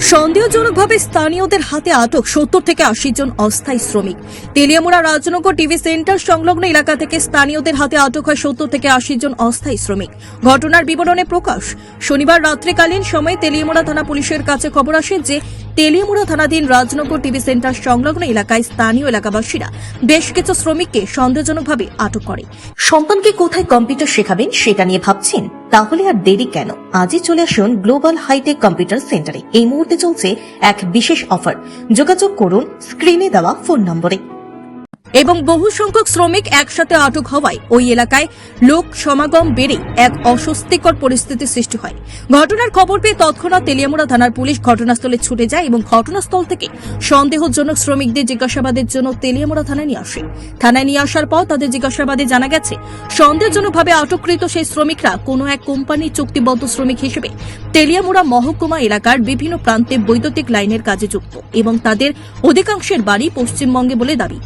সন্দেহজনকভাবে স্থানীয়দের হাতে আটক সত্তর থেকে আশি জন অস্থায়ী শ্রমিক। তেলিয়ামুড়া রাজনগর টিভি সেন্টার সংলগ্ন এলাকা থেকে স্থানীয়দের হাতে আটক হয় সত্তর থেকে আশি জন অস্থায়ী শ্রমিক। ঘটনার বিবরণে প্রকাশ, শনিবার রাত্রিকালীন সময়ে তেলিয়ামুড়া থানা পুলিশের কাছে খবর আসে যে তেলিয়ামুড়া থানাধীন রাজনগর টিভি সেন্টার সংলগ্ন এলাকায় স্থানীয় এলাকাবাসীরা বেশ কিছু শ্রমিককে সন্দেহজনকভাবে আটক করে। সন্তানকে কোথায় কম্পিউটার শেখাবেন সেটা নিয়ে ভাবছেন? তাহলে আর দেরি কেন? আজই চলে আসুন গ্লোবাল হাইটেক কম্পিউটার সেন্টারে। এই মুহূর্তে চলছে এক বিশেষ অফার। যোগাযোগ করুন, স্ক্রিনে দেওয়া ফোন নম্বরে। এবং বহু সংখ্যক শ্রমিক একসাথে আটক হওয়ায় ওই এলাকায় লোক সমাগম বেড়ে এক অস্বস্তিকর পরিস্থিতির সৃষ্টি হয়। ঘটনার খবর পেয়ে তৎক্ষণাৎ তেলিয়ামুড়া থানার পুলিশ ঘটনাস্থলে ছুটে যায় এবং ঘটনাস্থল থেকে সন্দেহজনক শ্রমিকদের জিজ্ঞাসাবাদের জন্য তেলিয়ামুড়া থানায় নিয়ে আসে। থানায় নিয়ে আসার পর তাদের জিজ্ঞাসাবাদে জানা গেছে, সন্দেহজনকভাবে আটককৃত সেই শ্রমিকরা কোনো এক কোম্পানির চুক্তিবদ্ধ শ্রমিক হিসেবে তেলিয়ামুড়া মহকুমা এলাকার বিভিন্ন প্রান্তে বৈদ্যুতিক লাইনের কাজে যুক্ত এবং তাদের অধিকাংশের বাড়ি পশ্চিমবঙ্গে বলে দাবি।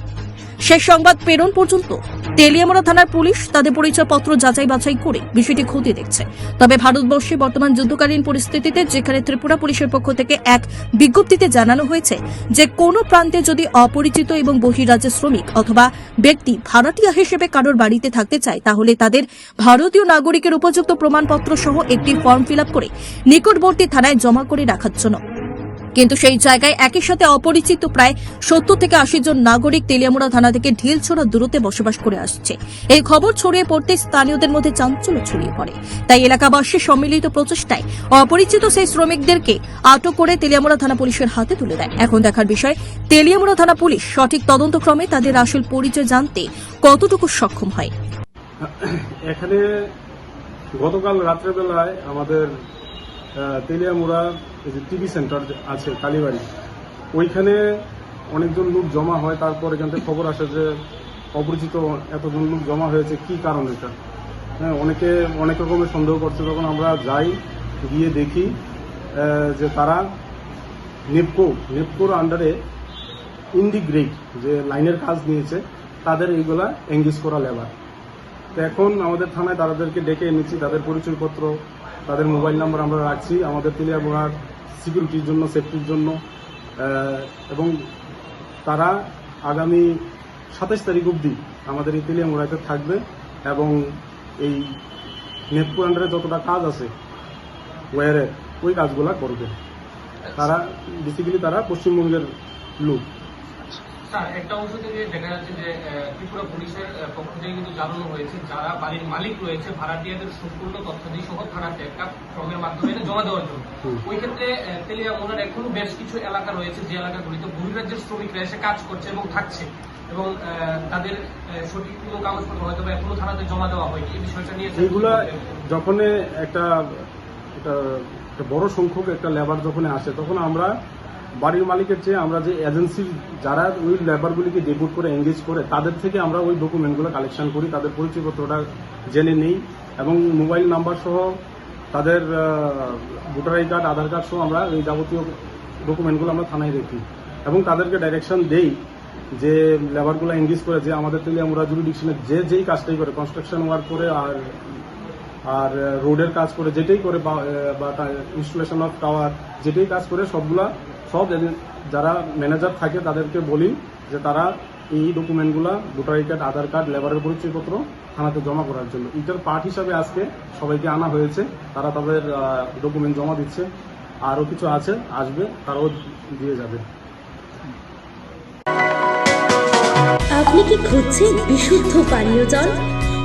শেষ সংবাদ প্রেরণ পর্যন্ত। তেলিয়ামোড়া থানার পুলিশ তাদের পরিচয়পত্র যাচাই বাছাই করে বিষয়টি খতিয়ে দেখছে। তবে ভারতবর্ষে বর্তমান যুদ্ধকালীন পরিস্থিতিতে যেখানে ত্রিপুরা পুলিশের পক্ষ থেকে এক বিজ্ঞপ্তিতে জানানো হয়েছে যে, কোনো প্রান্তে যদি অপরিচিত এবং বহিরাজ্যের শ্রমিক অথবা ব্যক্তি ভাড়াটিয়া হিসেবে কারোর বাড়িতে থাকতে চায়, তাহলে তাদের ভারতীয় নাগরিকের উপযুক্ত প্রমাণপত্র সহ একটি ফর্ম ফিল করে নিকটবর্তী থানায় জমা করে রাখার জন্য। কিন্তু সেই জায়গায় একই সাথে অপরিচিত প্রায় সত্তর থেকে আশি জন নাগরিক তেলিয়ামুড়া থানা থেকে ঢিলছোড়া দূরত্বে বসবাস করে আসছে। এই খবর ছড়িয়ে পড়তে স্থানীয়দের মধ্যে চাঞ্চল্য ছড়িয়ে পড়ে। তাই এলাকাবাসীর সম্মিলিত প্রচেষ্টায় অপরিচিত সেই শ্রমিকদেরকে আটক করে তেলিয়ামুড়া থানা পুলিশের হাতে তুলে দেয় এখন দেখার বিষয়, তেলিয়ামুড়া থানা পুলিশ সঠিক তদন্তক্রমে তাদের আসল পরিচয় জানতে কতটুকু সক্ষম হয়? এখানে গতকাল রাত্রেবেলায় আমাদের তেলিয়ামুড়া যে টিভি সেন্টার আছে, কালীবাড়ি, ওইখানে অনেকজন লোক জমা হয়। তারপর এখান থেকে খবর আসে যে অপরিচিত এতজন লোক জমা হয়েছে। কি কারণ এটা? হ্যাঁ অনেকে, অনেক রকমের সন্দেহ করছে। তখন আমরা যাই, গিয়ে দেখি যে তারা নেপকো, নেপকোর আন্ডারে ইন্ডিগ্রেট যে লাইনের কাজ নিয়েছে, তাদের এইগুলা এঙ্গেজ করা লেবার তো এখন আমাদের থানায় তাদেরকে ডেকে এনেছি, তাদের পরিচয়পত্র, তাদের মোবাইল নাম্বার আমরা রাখছি, আমাদের তেলিয়াবোড়ার সিকিউরিটির জন্য, সেফটির জন্য। এবং তারা আগামী সাতাশ তারিখ অবধি আমাদের এই তেলিয়ামোড়াতে থাকবে এবং এই নেটপুর আন্ডারে যতটা কাজ আছে ওয়ারে ওই কাজগুলা করবে। তারা বেসিক্যালি তারা পশ্চিমবঙ্গের লোক। স্যার একটা অংশ থেকে দেখা যাচ্ছে যে ত্রিপুরা পুলিশের পক্ষ থেকে কিন্তু জানানো হয়েছে যারা বাড়ির মালিক রয়েছে ভাড়াটিয়াদের সম্পূর্ণ তথ্যাদি সহ থানাতে একটা ফর্মের মাধ্যমে জমা দেওয়ার জন্য। ওই ক্ষেত্রে আহ, তেলিয়া মোনার এখনও বেশ কিছু এলাকা রয়েছে যে এলাকাগুলিতে বহিরাজ্যের শ্রমিকরা এসে কাজ করছে এবং থাকছে এবং তাদের সঠিক কোনো কাগজপত্র হয়তো বা এখনও থানাতে জমা দেওয়া হয়নি। এই বিষয়টা নিয়ে কি যখন একটা একটা বড় সংখ্যক একটা লেবার যখন আসে তখন আমরা বাড়ির মালিকের চেয়ে আমরা যে এজেন্সির যারা ওই লেবারগুলিকে ডেপুট করে এঙ্গেজ করে, তাদের থেকে আমরা ওই ডকুমেন্টগুলো কালেকশন করি, তাদের পরিচয়পত্রটা জেনে নেই এবং মোবাইল নাম্বার সহ তাদের voter I card, Aadhaar card সহ আমরা এই যাবতীয় ডকুমেন্টগুলো আমরা থানায় রেখি এবং তাদেরকে ডাইরেকশন দেই যে লেবারগুলো এঙ্গেজ করে, যে আমাদের তেলে আমরা জুরিডিকশনে যে যেই কাজটাই করে কনস্ট্রাকশন ওয়ার্ক করে আর আর রোডের কাজ করে যেটাই করে বা ইনস্টলেশন অফ টাওয়ার যেটাই কাজ করে সবগুলা, সব যারা ম্যানেজার থাকে তাদেরকে বলি যে তারা এই ডকুমেন্টগুলা ভোটার কার্ড আধার কার্ড লেবারের পরিচয়পত্র থানাতে জমা করার জন্য। এটার পার্ট হিসাবে আজকে সবাইকে আনা হয়েছে। তারা তাদের ডকুমেন্ট জমা দিচ্ছে। আরও কিছু আছে, আসবে, তারাও দিয়ে যাবে। আপনি কি খুঁজছেন বিশুদ্ধ পানীয় জল?